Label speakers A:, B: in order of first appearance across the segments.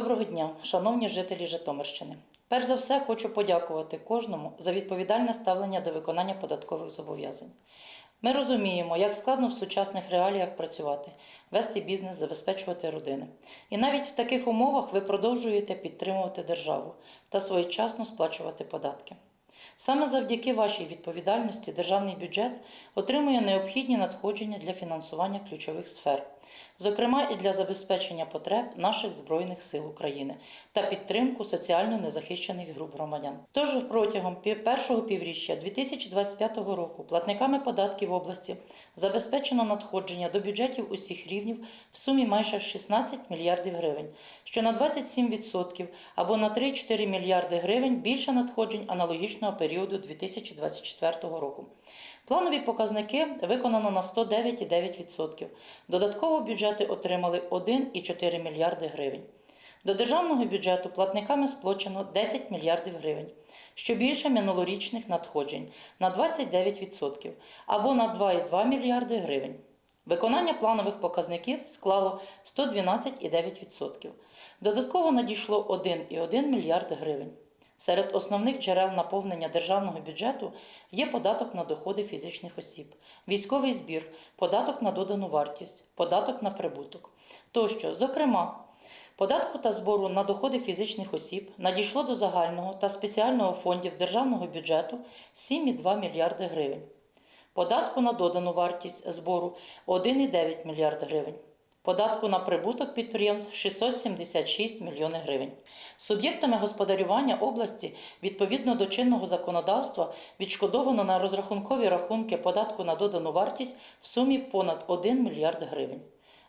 A: Доброго дня, шановні жителі Житомирщини. Перш за все, хочу подякувати кожному за відповідальне ставлення до виконання податкових зобов'язань. Ми розуміємо, як складно в сучасних реаліях працювати, вести бізнес, забезпечувати родини. І навіть в таких умовах ви продовжуєте підтримувати державу та своєчасно сплачувати податки. Саме завдяки вашій відповідальності державний бюджет отримує необхідні надходження для фінансування ключових сфер, зокрема і для забезпечення потреб наших Збройних сил України та підтримку соціально незахищених груп громадян. Тож протягом першого півріччя 2025 року платниками податків області забезпечено надходження до бюджетів усіх рівнів в сумі майже 16 мільярдів гривень, що на 27% або на 3-4 мільярди гривень більше надходжень аналогічного періоду 2024 року. Планові показники виконано на 109,9%. Додатково бюджети отримали 1,4 мільярди гривень. До державного бюджету платниками сплачено 10 мільярдів гривень, що більше минулорічних надходжень на 29% або на 2,2 мільярди гривень. Виконання планових показників склало 112,9%. Додатково надійшло 1,1 мільярд гривень. Серед основних джерел наповнення державного бюджету є податок на доходи фізичних осіб, військовий збір, податок на додану вартість, податок на прибуток. Тощо, зокрема, податку та збору на доходи фізичних осіб надійшло до загального та спеціального фондів державного бюджету 7,2 мільярди гривень. Податку на додану вартість збору 1,9 мільярд гривень. Податку на прибуток підприємств 676 мільйони гривень. Суб'єктами господарювання області відповідно до чинного законодавства відшкодовано на розрахункові рахунки податку на додану вартість в сумі понад 1 мільярд гривень.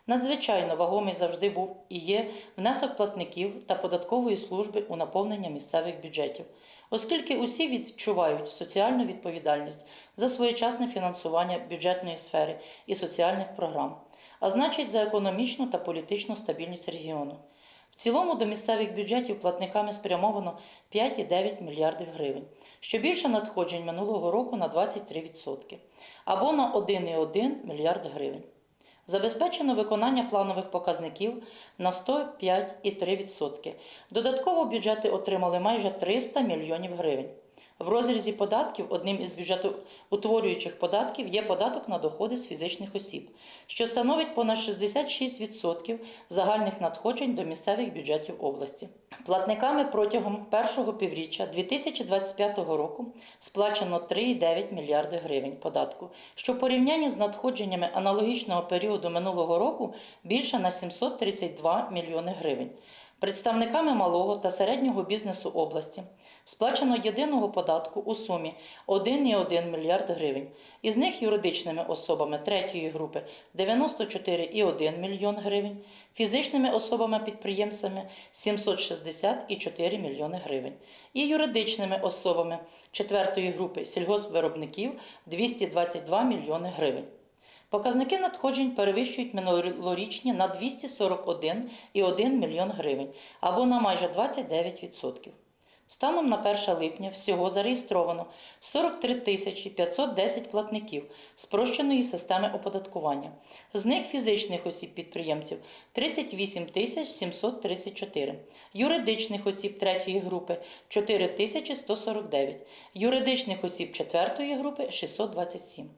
A: Надзвичайно вагомий завжди був і є внесок платників та податкової служби у наповнення місцевих бюджетів, оскільки усі відчувають соціальну відповідальність за своєчасне фінансування бюджетної сфери і соціальних програм, а значить за економічну та політичну стабільність регіону. В цілому до місцевих бюджетів платниками спрямовано 5,9 мільярдів гривень, що більше надходжень минулого року на 23%, або на 1,1 мільярд гривень. Забезпечено виконання планових показників на 105,3%. Додатково бюджети отримали майже 300 мільйонів гривень. В розрізі податків одним із бюджетоутворюючих податків є податок на доходи з фізичних осіб, що становить понад 66% загальних надходжень до місцевих бюджетів області. Платниками протягом першого півріччя 2025 року сплачено 3,9 мільярди гривень податку, що в порівнянні з надходженнями аналогічного періоду минулого року більше на 732 мільйони гривень. Представниками малого та середнього бізнесу області сплачено єдиного податку у сумі 1,1 мільярд гривень. Із них юридичними особами третьої групи 94,1 мільйон гривень, фізичними особами-підприємцями 760,4 мільйони гривень і юридичними особами четвертої групи сільгоспвиробників 222 мільйони гривень. Показники надходжень перевищують минулорічні на 241,1 мільйон гривень або на майже 29%. Станом на 1 липня всього зареєстровано 43 тисячі 510 платників спрощеної системи оподаткування. З них фізичних осіб-підприємців 38 тисяч 734, юридичних осіб третьої групи 4 тисячі 149, юридичних осіб четвертої групи 627.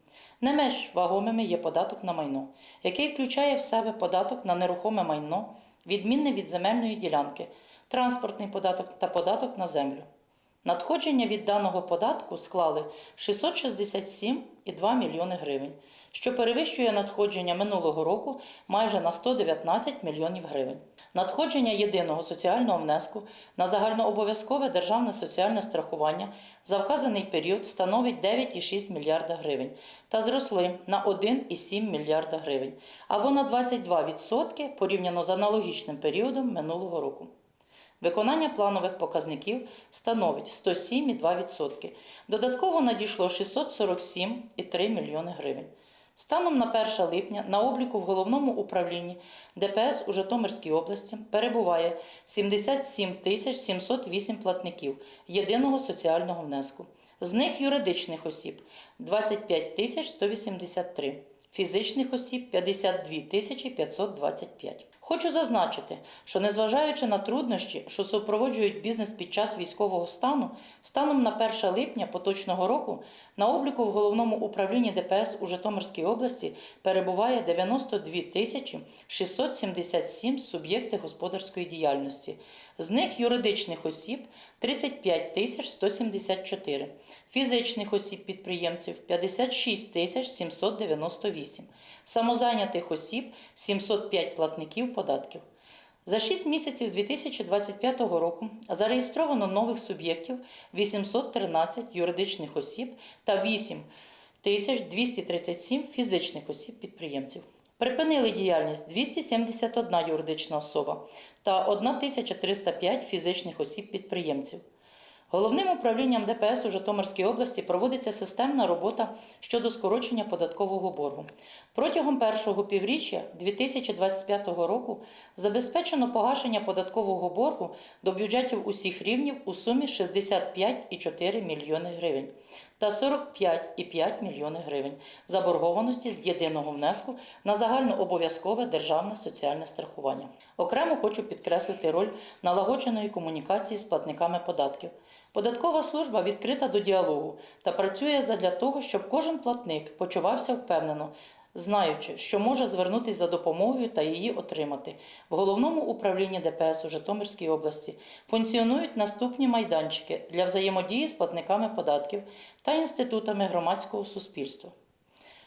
A: Не менш вагомими є податок на майно, який включає в себе податок на нерухоме майно, відмінне від земельної ділянки, транспортний податок та податок на землю. Надходження від даного податку склали 667,2 мільйони гривень, що перевищує надходження минулого року майже на 119 мільйонів гривень. Надходження єдиного соціального внеску на загальнообов'язкове державне соціальне страхування за вказаний період становить 9,6 мільярда гривень та зросли на 1,7 мільярда гривень або на 22% порівняно з аналогічним періодом минулого року. Виконання планових показників становить 107,2%. Додатково надійшло 647,3 мільйони гривень. Станом на 1 липня на обліку в головному управлінні ДПС у Житомирській області перебуває 77 тисяч 708 платників єдиного соціального внеску. З них юридичних осіб 25 тисяч 183 фізичних осіб 52 тисячі 525. Хочу зазначити, що незважаючи на труднощі, що супроводжують бізнес під час військового стану, станом на 1 липня поточного року на обліку в головному управлінні ДПС у Житомирській області перебуває 92 тисячі 677 суб'єктів господарської діяльності. З них юридичних осіб 35 тисяч 174, фізичних осіб підприємців 56 тисяч 798, самозайнятих осіб 705 платників податків. За 6 місяців 2025 року зареєстровано нових суб'єктів 813 юридичних осіб та 8 237 фізичних осіб підприємців. Припинили діяльність 271 юридична особа та 1305 фізичних осіб підприємців. Головним управлінням ДПС у Житомирській області проводиться системна робота щодо скорочення податкового боргу. Протягом першого півріччя 2025 року забезпечено погашення податкового боргу до бюджетів усіх рівнів у сумі 65,4 мільйони гривень та 45,5 мільйони гривень заборгованості з єдиного внеску на загальнообов'язкове державне соціальне страхування. Окремо хочу підкреслити роль налагодженої комунікації з платниками податків. Податкова служба відкрита до діалогу та працює задля того, щоб кожен платник почувався впевнено, знаючи, що може звернутися за допомогою та її отримати. В головному управлінні ДПС у Житомирській області функціонують наступні майданчики для взаємодії з платниками податків та інститутами громадського суспільства.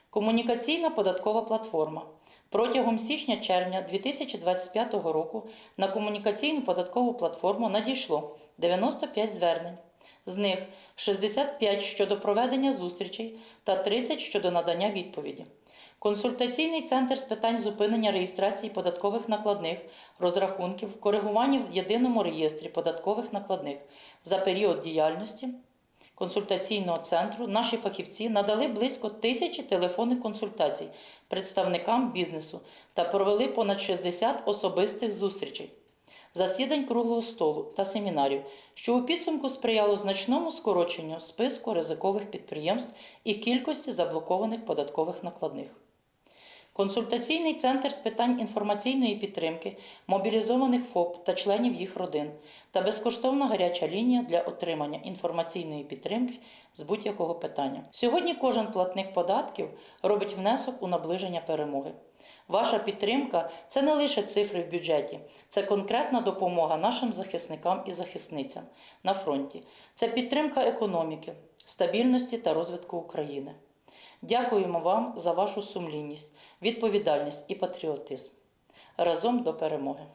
A: Комунікаційна податкова платформа. Протягом січня-червня 2025 року на комунікаційну податкову платформу надійшло 95 звернень. З них 65 щодо проведення зустрічей та 30 щодо надання відповіді. Консультаційний центр з питань зупинення реєстрації податкових накладних, розрахунків, коригування в єдиному реєстрі податкових накладних за період діяльності консультаційного центру наші фахівці надали близько тисячі телефонних консультацій представникам бізнесу та провели понад 60 особистих зустрічей, засідань круглого столу та семінарів, що у підсумку сприяло значному скороченню списку ризикових підприємств і кількості заблокованих податкових накладних. Консультаційний центр з питань інформаційної підтримки мобілізованих ФОП та членів їх родин та безкоштовна гаряча лінія для отримання інформаційної підтримки з будь-якого питання. Сьогодні кожен платник податків робить внесок у наближення перемоги. Ваша підтримка це не лише цифри в бюджеті, це конкретна допомога нашим захисникам і захисницям на фронті. Це підтримка економіки, стабільності та розвитку України. Дякуємо вам за вашу сумлінність, відповідальність і патріотизм. Разом до перемоги!